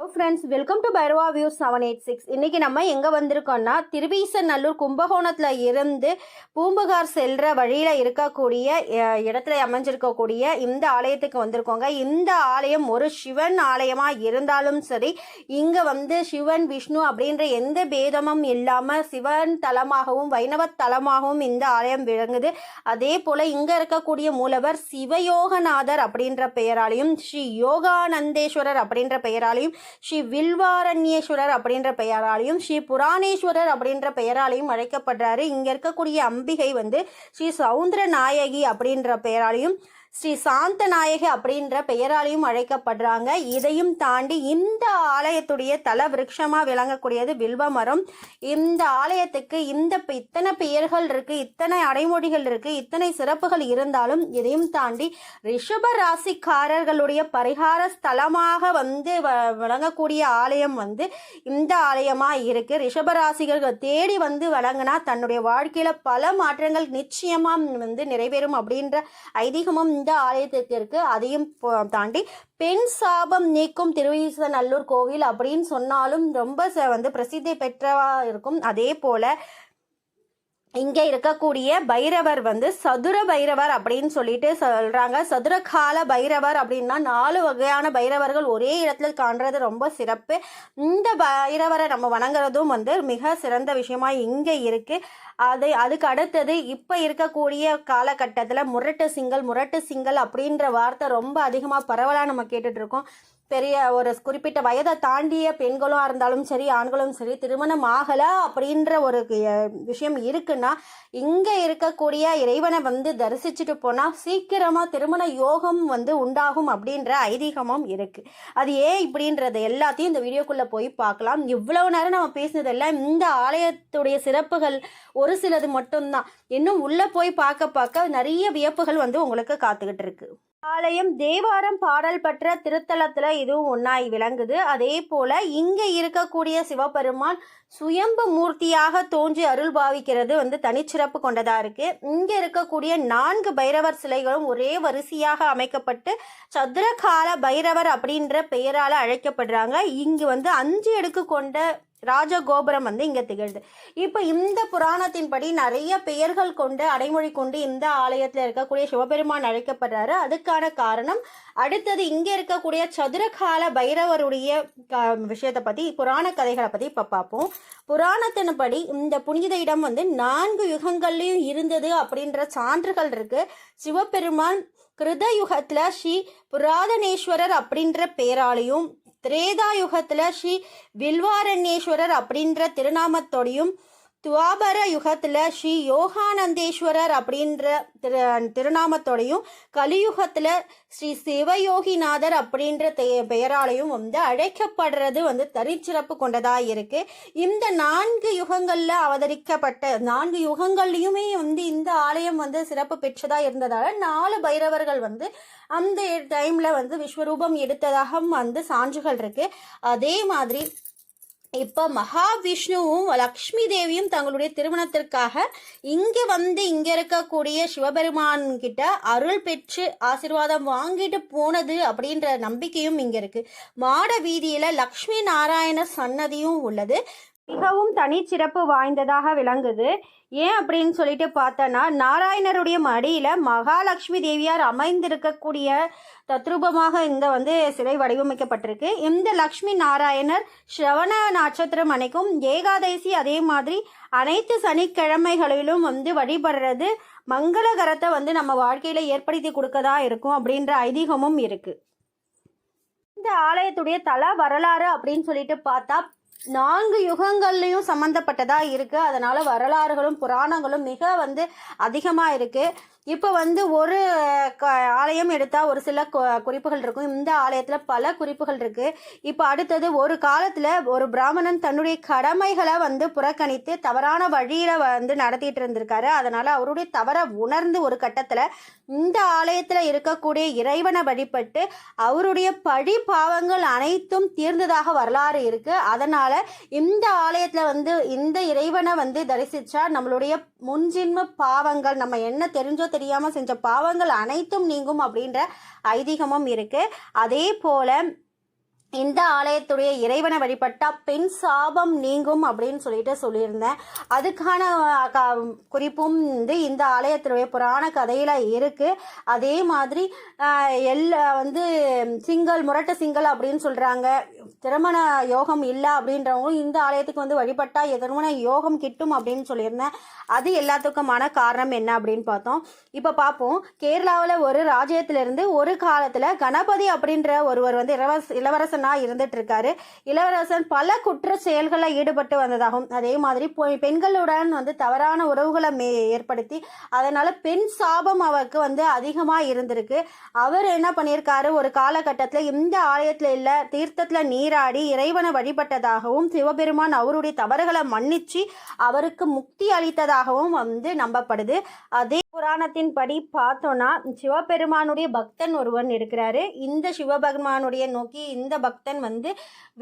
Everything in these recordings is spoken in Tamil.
Friends welcome to Bhairava view seven eight six இன்றைக்கி நம்ம எங்கே வந்திருக்கோம்னா திருவீசநல்லூர் கும்பகோணத்தில் இருந்து பூம்புகார் செல்கிற வழியில் இருக்கக்கூடிய இடத்துல அமைஞ்சிருக்கக்கூடிய இந்த ஆலயத்துக்கு வந்திருக்கோங்க. இந்த ஆலயம் ஒரு சிவன் ஆலயமாக இருந்தாலும் சரி இங்கே வந்து சிவன் விஷ்ணு அப்படின்ற எந்த பேதமும் இல்லாமல் சிவன் தலமாகவும் வைணவ தலமாகவும் இந்த ஆலயம் விளங்குது. அதே போல் இங்கே இருக்கக்கூடிய மூலவர் சிவயோகநாதர் அப்படின்ற பெயராலையும் ஸ்ரீ யோகானந்தேஸ்வரர் அப்படின்ற பெயராலையும் ஸ்ரீ வில்வாரண்யேஸ்வரர் அப்படின்ற பெயராலையும் ஸ்ரீ புராணேஸ்வரர் அப்படின்ற பெயராலையும் அழைக்கப்படுறாரு. இங்க இருக்கக்கூடிய அம்பிகை வந்து ஸ்ரீ சவுந்தர நாயகி அப்படின்ற பெயராலையும் ஸ்ரீ சாந்தநாயகி அப்படின்ற பெயராலையும் அழைக்கப்படுறாங்க. இதையும் தாண்டி இந்த ஆலயத்துடைய தல விருட்சமாக விளங்கக்கூடியது வில்வ மரம். இந்த ஆலயத்துக்கு இந்த இத்தனை பெயர்கள் இருக்குது இத்தனை அடைமொழிகள் இருக்குது இத்தனை சிறப்புகள் இருந்தாலும் இதையும் தாண்டி ரிஷப ராசிக்காரர்களுடைய பரிகார ஸ்தலமாக வந்து வ- விளங்கக்கூடிய ஆலயம் வந்து இந்த ஆலயமாக இருக்குது ரிஷப ராசிகர்கள் தேடி வந்து வழங்கினா தன்னுடைய வாழ்க்கையில் பல மாற்றங்கள் நிச்சயமாக வந்து நிறைவேறும் அப்படின்ற ஐதீகமும் இந்த ஆலயத்துக்கு இருக்கு அதையும் போ- தாண்டி பெண் சாபம் நீக்கும் திருவீசநல்லூர் கோவில் அப்படின்னு சொன்னாலும் ரொம்ப ச- வந்து பிரசித்தி பெற்றவா இருக்கும். அதே போல இங்கே இருக்கக்கூடிய பைரவர் வந்து சதுர பைரவர் அப்படின்னு சொல்லிட்டு சொல்கிறாங்க சதுர கால பைரவர் அப்படின்னா நாலு வகையான பைரவர்கள் ஒரே இடத்துல காண்றது ரொம்ப சிறப்பு. இந்த பைரவரை நம்ம வணங்குறதும் வந்து மிக சிறந்த விஷயமா இங்கே இருக்குது அது அதுக்கு அடுத்தது இப்போ இருக்கக்கூடிய காலகட்டத்தில் முரட்டு சிங்கல் முரட்டு சிங்கல் அப்படின்ற வார்த்தை ரொம்ப அதிகமாக பரவலாக நம்ம கேட்டுட்ருக்கோம் பெரிய ஒரு குறிப்பிட்ட வயதை தாண்டிய பெண்களும் இருந்தாலும் சரி ஆண்களும் சரி திருமணம் ஆகலை அப்படின்ற ஒரு விஷயம் இருக்குன்னா இங்கே இருக்கக்கூடிய இறைவனை வந்து தரிசிச்சுட்டு போனால் சீக்கிரமாக திருமண யோகம் வந்து உண்டாகும் அப்படின்ற ஐதீகமும் இருக்குது அது ஏன் இப்படின்றது எல்லாத்தையும் இந்த வீடியோக்குள்ளே போய் பார்க்கலாம். இவ்வளவு நேரம் நம்ம பேசினதெல்லாம் இந்த ஆலயத்துடைய சிறப்புகள் ஒரு சிலது மட்டும்தான். இன்னும் உள்ளே போய் பார்க்க பார்க்க நிறைய வியப்புகள் வந்து உங்களுக்கு காத்துக்கிட்டு இருக்குது ஆலயம் தேவாரம் பாடல் பெற்ற திருத்தலத்தில் இதுவும் ஒன்றாய் விளங்குது. அதே போல இங்கே இருக்கக்கூடிய சிவபெருமான் சுயம்பு மூர்த்தியாக தோன்றி அருள் பாவிக்கிறது வந்து தனிச்சிறப்பு கொண்டதாக இருக்குது இங்கே இருக்கக்கூடிய நான்கு பைரவர் சிலைகளும் ஒரே வரிசையாக அமைக்கப்பட்டு சதுரகால பைரவர் அப்படின்ற பெயரால் அழைக்கப்படுறாங்க. இங்கு வந்து அஞ்சு அடுக்கு கொண்ட ராஜகோபுரம் வந்து இங்க திகழ்து. இப்போ இந்த புராணத்தின்படி நிறைய பெயர்கள் கொண்டு அடைமொழி கொண்டு இந்த ஆலயத்தில் இருக்கக்கூடிய சிவபெருமான் அழைக்கப்படுறாரு. அதுக்கான காரணம் அடுத்தது இங்க இருக்கக்கூடிய சதுரகால பைரவருடைய க- விஷயத்தை பத்தி புராண கதைகளை பத்தி இப்ப பார்ப்போம். புராணத்தின்படி இந்த புனித இடம் வந்து நான்கு யுகங்கள்லயும் இருந்தது அப்படின்ற சான்றுகள் இருக்கு. சிவபெருமான் கிருதயுகத்தில் ஸ்ரீ புராதனேஸ்வரர் அப்படின்ற பெயராலையும் திரேதாயுகத்தில் ஸ்ரீ வில்வாரண்யேஸ்வரர் அப்படின்ற திருநாமத்தோடையும் துவாபர யுகத்தில் ஸ்ரீ யோகானந்தேஸ்வரர் அப்படின்ற திரு திருநாமத்தோடையும் கலியுகத்தில் ஸ்ரீ சிவயோகிநாதர் அப்படின்ற தெ- பெயராலையும் வந்து அழைக்கப்படுறது வந்து தரிச்சிறப்பு கொண்டதாக இருக்குது இந்த நான்கு யுகங்களில் அவதரிக்கப்பட்ட நான்கு யுகங்கள்லையுமே வந்து இந்த ஆலயம் வந்து சிறப்பு பெற்றதாக இருந்ததால் நாலு பைரவர்கள் வந்து அந்த டைமில் வந்து விஸ்வரூபம் எடுத்ததாக வந்து சான்றுகள் இருக்குது அதே மாதிரி இப்போ மகாவிஷ்ணுவும் லக்ஷ்மி தேவியும் தங்களுடைய திருமணத்திற்காக இங்கே வந்து இங்கே இருக்கக்கூடிய சிவபெருமான் கிட்ட அருள் பெற்று ஆசீர்வாதம் வாங்கிட்டு போனது அப்படின்ற நம்பிக்கையும் இங்கே இருக்குது மாட வீதியில் லக்ஷ்மி நாராயண சன்னதியும் உள்ளது. மிகவும் தனிச்சிறப்பு வாய்ந்ததாக விளங்குது. ஏன் அப்படின்னு சொல்லிட்டு பார்த்தோன்னா நாராயணருடைய மடியில் மகாலட்சுமி தேவியார் அமைந்திருக்கக்கூடிய தத்ரூபமாக இங்கே வந்து சிலை வடிவமைக்கப்பட்டிருக்கு. இந்த லக்ஷ்மி நாராயணர் ஸ்ரவண நட்சத்திரம் அன்னைக்கும் ஏகாதசி அதே மாதிரி அனைத்து சனிக்கிழமைகளிலும் வந்து வழிபடுறது மங்களகரத்தை வந்து நம்ம வாழ்க்கையில் ஏற்படுத்தி கொடுக்கதா இருக்கும் அப்படின்ற ஐதீகமும் இருக்குது இந்த ஆலயத்துடைய தல வரலாறு அப்படின்னு சொல்லிட்டு பார்த்தா நான்கு யுகங்கள்லையும் சம்மந்தப்பட்டதாக இருக்குது அதனால் வரலாறுகளும் புராணங்களும் மிக வந்து அதிகமாக இருக்குது இப்போ வந்து ஒரு க- ஆலயம் எடுத்தால் ஒரு சில குறிப்புகள் இருக்கும். இந்த ஆலயத்தில் பல குறிப்புகள் இருக்குது இப்போ அடுத்தது ஒரு காலத்தில் ஒரு பிராமணன் தன்னுடைய கடமைகளை வந்து புறக்கணித்து தவறான வழியில் வந்து நடத்திட்டு இருந்திருக்காரு. அதனால் அவருடைய தவறை உணர்ந்து ஒரு கட்டத்தில் இந்த ஆலயத்தில் இருக்கக்கூடிய இறைவனை வழிபட்டு அவருடைய பழி பாவங்கள் அனைத்தும் தீர்ந்ததாக வரலாறு இருக்குது அதனால் இந்த ஆலயத்தில் வந்து இந்த இறைவனை வந்து தரிசித்தா நம்மளுடைய முன்ஜின்ம பாவங்கள் நம்ம என்ன தெரிஞ்சோ தெரியாமல் செஞ்ச பாவங்கள் அனைத்தும் நீங்கும் அப்படின்ற ஐதீகமும் இருக்கு. அதே போல இந்த ஆலயத்துடைய இறைவனை வழிபட்டா பெண் சாபம் நீங்கும் அப்படின்னு சொல்லிட்டு சொல்லியிருந்தேன். அதுக்கான க- குறிப்பும் வந்து இந்த ஆலயத்துடைய புராண கதையில இருக்கு. அதே மாதிரி எல்லா வந்து சிங்கல் முரட்டு சிங்கல் அப்படின்னு சொல்றாங்க. திருமண யோகம் இல்லை அப்படின்றவங்களும் இந்த ஆலயத்துக்கு வந்து வழிபட்டா திருமண யோகம் கிட்டும் அப்படின்னு சொல்லியிருந்தேன். அது எல்லாத்துக்குமான காரணம் என்ன அப்படின்னு பார்த்தோம். இப்போ பார்ப்போம் கேரளாவில் ஒரு ராஜ்யத்திலிருந்து ஒரு காலத்தில் கணபதி அப்படின்ற ஒருவர் வந்து இளவரச இளவரசனாக இருந்துட்டு இருக்காரு இளவரசன் பல குற்ற செயல்களில் ஈடுபட்டு வந்ததாகவும் அதே மாதிரி பொ- பெண்களுடன் வந்து தவறான உறவுகளை மே ஏற்படுத்தி அதனால் பெண் சாபம் அவருக்கு வந்து அதிகமாக இருந்திருக்கு. அவர் என்ன பண்ணியிருக்காரு? ஒரு காலகட்டத்தில் இந்த ஆலயத்தில் இல்லை தீர்த்தத்தில் நீராடி இறைவனை வழிபட்டதாகவும் சிவபெருமான் அவருடைய தவறுகளை மன்னிச்சு அவருக்கு முக்தி அளித்ததாகவும் வந்து நம்பப்படுது. அதே புராணத்தின் படி பார்த்தோன்னா சிவபெருமானுடைய பக்தன் ஒருவன் இருக்கிறாரு. இந்த சிவபெருமானுடைய நோக்கி இந்த பக்தன் வந்து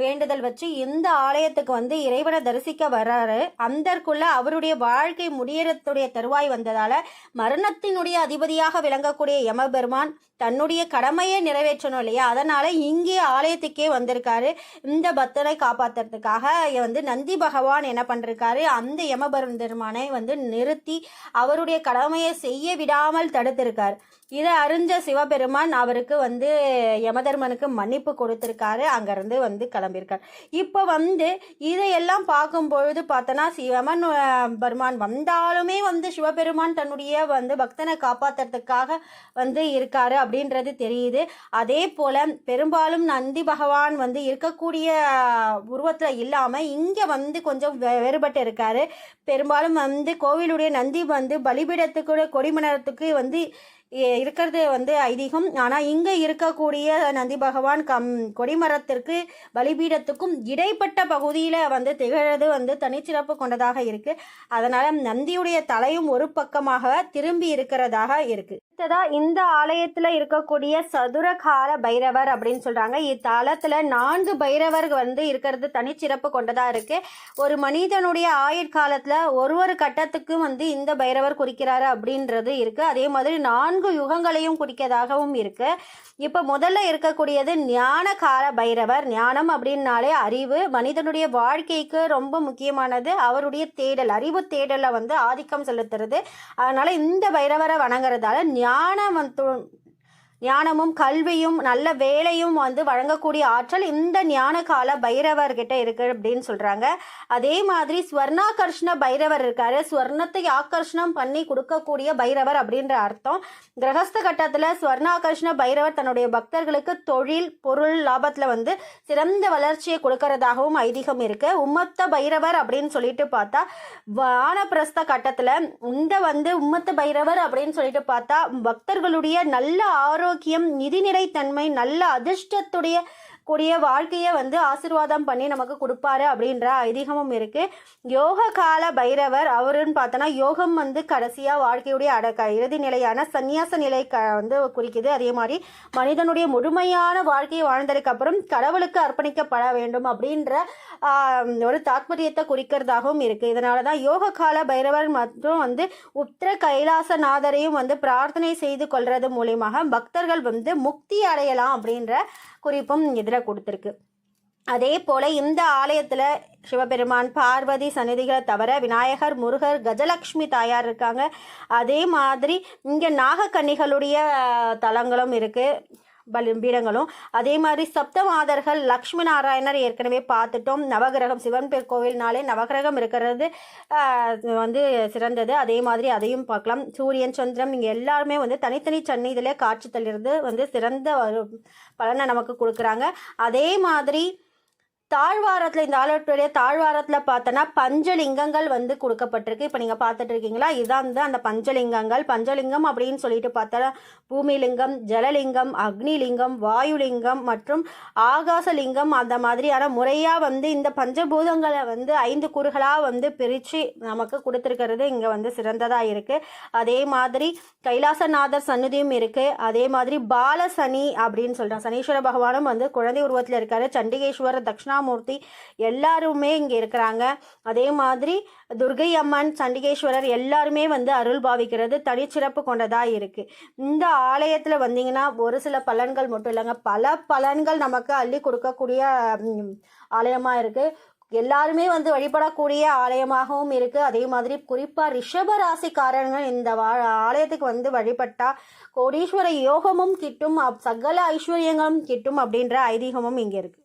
வேண்டுதல் வச்சு இந்த ஆலயத்துக்கு வந்து இறைவனை தரிசிக்க வர்றாரு. அந்தற்குள்ள அவருடைய வாழ்க்கை முடியறதுடைய தருவாய் வந்ததால மரணத்தினுடைய அதிபதியாக விளங்கக்கூடிய யமபெருமான் தன்னுடைய கடமையை நிறைவேற்றணும் இல்லையா? அதனால இங்கே ஆலயத்துக்கே வந்திருக்காரு. இந்த பக்தனை காப்பாத்துறதுக்காக வந்து நந்தி பகவான் என்ன பண்ணிருக்காரு அந்த யமபருந்தெருமானை வந்து நிறுத்தி அவருடைய கடமையை செய்ய விடாமல் தடுத்திருக்கார். இதை அறிஞ்ச சிவபெருமான் அவருக்கு வந்து யமதர்மனுக்கு மன்னிப்பு கொடுத்துருக்காரு. அங்கேருந்து வந்து கிளம்பியிருக்கார். இப்போ வந்து இதையெல்லாம் பார்க்கும் பொழுது பார்த்தோன்னா சிவமன் பெருமான் வந்தாலுமே வந்து சிவபெருமான் தன்னுடைய வந்து பக்தனை காப்பாத்துறதுக்காக வந்து இருக்காரு அப்படின்றது தெரியுது. அதே போல பெரும்பாலும் நந்தி பகவான் வந்து இருக்கக்கூடிய உருவத்தில் இல்லாமல் இங்கே வந்து கொஞ்சம் வே- வேறுபட்டு இருக்காரு. பெரும்பாலும் வந்து கோவிலுடைய நந்தி வந்து பலிபீடத்துக்கு கொடிமணத்துக்கு வந்து இருக்கிறது வந்து ஐதீகம். ஆனால் இங்கே இருக்கக்கூடிய நந்தி பகவான் கம் கொடிமரத்திற்கு பலிபீடத்துக்கும் இடைப்பட்ட பகுதியில் வந்து திகழது வந்து தனிச்சிறப்பு கொண்டதாக இருக்குது அதனால் நந்தியுடைய தலையும் ஒரு பக்கமாக திரும்பி இருக்கிறதாக இருக்குது அடுத்ததா இந்த ஆலயத்தில் இருக்கக்கூடிய சதுரகால பைரவர் அப்படின்னு சொல்கிறாங்க இத்தலத்தில் நான்கு பைரவர் வந்து இருக்கிறது தனிச்சிறப்பு கொண்டதாக இருக்குது ஒரு மனிதனுடைய ஆயுட்காலத்தில் ஒரு ஒரு கட்டத்துக்கும் வந்து இந்த பைரவர் குறிக்கிறாரு அப்படின்றது இருக்குது அதே மாதிரி நான்கு யுகங்களையும் குறிக்கதாகவும் இருக்கு. இப்போ முதல்ல இருக்கக்கூடியது ஞான கால பைரவர். ஞானம் அப்படின்னாலே அறிவு. மனிதனுடைய வாழ்க்கைக்கு ரொம்ப முக்கியமானது. அவருடைய தேடல் அறிவு தேடலை வந்து ஆதிக்கம் செலுத்துறது. அதனால இந்த பைரவரை வணங்குறதால ஞானம் வந்து ஞானமும் கல்வியும் நல்ல வேலையும் வந்து வழங்கக்கூடிய ஆற்றல் இந்த ஞான கால பைரவர்கிட்ட இருக்கு அப்படின்னு சொல்றாங்க. அதே மாதிரி ஸ்வர்ணாகர்ஷ்ண பைரவர் இருக்காரு. ஸ்வர்ணத்தை ஆகர்ஷணம் பண்ணி கொடுக்கக்கூடிய பைரவர் அப்படின்ற அர்த்தம். கிரகஸ்த கட்டத்துல ஸ்வர்ணாகர்ஷ்ண பைரவர் தன்னுடைய பக்தர்களுக்கு தொழில் பொருள் லாபத்துல வந்து சிறந்த வளர்ச்சியை கொடுக்கறதாகவும் ஐதீகம் இருக்கு. உம்மத்த பைரவர் அப்படின்னு சொல்லிட்டு பார்த்தா வானப்பிரஸ்த கட்டத்துல இந்த வந்து உம்மத்த பைரவர் அப்படின்னு சொல்லிட்டு பார்த்தா பக்தர்களுடைய நல்ல ஆரோக்கியம் நிதிநிலைத்தன்மை நல்ல அதிர்ஷ்டத்துடைய கூடிய வாழ்க்கையை வந்து ஆசீர்வாதம் பண்ணி நமக்கு கொடுப்பாரு அப்படின்ற ஐதீகமும் இருக்குது யோக கால பைரவர் அவருன்னு பார்த்தோன்னா யோகம் வந்து கடைசியாக வாழ்க்கையுடைய அடக்க இறுதி நிலையான சந்நியாச நிலை க வந்து குறிக்குது. அதே மாதிரி மனிதனுடைய முழுமையான வாழ்க்கையை வாழ்ந்ததுக்கு அப்புறம் கடவுளுக்கு அர்ப்பணிக்கப்பட வேண்டும் அப்படின்ற ஒரு தாத்பரியத்தை குறிக்கிறதாகவும் இருக்குது இதனால தான் யோக கால பைரவர் மற்றும் வந்து உத்திர கைலாசநாதரையும் வந்து பிரார்த்தனை செய்து கொள்வது மூலியமாக பக்தர்கள் வந்து முக்தி அடையலாம் அப்படின்ற குறிப்பும் இதில் கொடுத்துருக்கு. அதே போல இந்த ஆலயத்துல சிவபெருமான் பார்வதி சந்நிதிகளை தவிர விநாயகர் முருகர் கஜலக்ஷ்மி தாயார் இருக்காங்க. அதே மாதிரி இங்க நாகக்கன்னிகளுடைய தலங்களும் இருக்கு. பலி பீடங்களும் அதே மாதிரி சப்தமாதர்கள் லக்ஷ்மி நாராயணர் ஏற்கனவே பார்த்துட்டோம். நவகிரகம் சிவன் பேர் கோவில்னாலே நவகிரகம் இருக்கிறது வந்து சிறந்தது. அதே மாதிரி அதையும் பார்க்கலாம். சூரியன் சந்திரம் இங்கே எல்லாருமே வந்து தனித்தனி சன்னிதிலே காட்சி தள்ளிறது வந்து சிறந்த ஒரு பலனை நமக்கு கொடுக்குறாங்க. அதே மாதிரி தாழ்வாரத்தில் இந்த ஆலயத்துடைய தாழ்வாரத்தில் பார்த்தோன்னா பஞ்சலிங்கங்கள் வந்து கொடுக்கப்பட்டிருக்கு. இப்போ நீங்கள் பார்த்துட்டு இருக்கீங்களா இதுதான் வந்து அந்த பஞ்சலிங்கங்கள். பஞ்சலிங்கம் அப்படின்னு சொல்லிட்டு பார்த்தா பூமிலிங்கம் ஜலலிங்கம் அக்னிலிங்கம் வாயுலிங்கம் மற்றும் ஆகாசலிங்கம் அந்த மாதிரியான முறையாக வந்து இந்த பஞ்சபூதங்களை வந்து ஐந்து கூறுகளாக வந்து பிரித்து நமக்கு கொடுத்துருக்கிறது. இங்கே வந்து சிறந்ததாக இருக்குது அதே மாதிரி கைலாசநாதர் சன்னதியும் இருக்குது அதே மாதிரி பாலசனி அப்படின்னு சொல்கிறோம் சனீஸ்வர பகவானும் வந்து குழந்தை உருவத்தில் இருக்காரு. சண்டிகேஸ்வரர் தட்சிணா தட்சிணாமூர்த்தி எல்லாருமே இங்கே இருக்கிறாங்க. அதே மாதிரி துர்கை அம்மன் சண்டிகேஸ்வரர் எல்லாருமே வந்து அருள் பாவிக்கிறது தனிச்சிறப்பு கொண்டதாக இருக்குது இந்த ஆலயத்தில் வந்தீங்கன்னா ஒரு சில பலன்கள் மட்டும் இல்லைங்க. பல பலன்கள் நமக்கு அள்ளி கொடுக்கக்கூடிய ஆலயமாக இருக்குது எல்லாருமே வந்து வழிபடக்கூடிய ஆலயமாகவும் இருக்குது அதே மாதிரி குறிப்பாக ரிஷப ராசிக்காரர்கள் இந்த வா ஆலயத்துக்கு வந்து வழிபட்டா கோடீஸ்வர யோகமும் கிட்டும் அப்- சகல ஐஸ்வர்யங்களும் கிட்டும் அப்படின்ற ஐதீகமும் இங்கே இருக்குது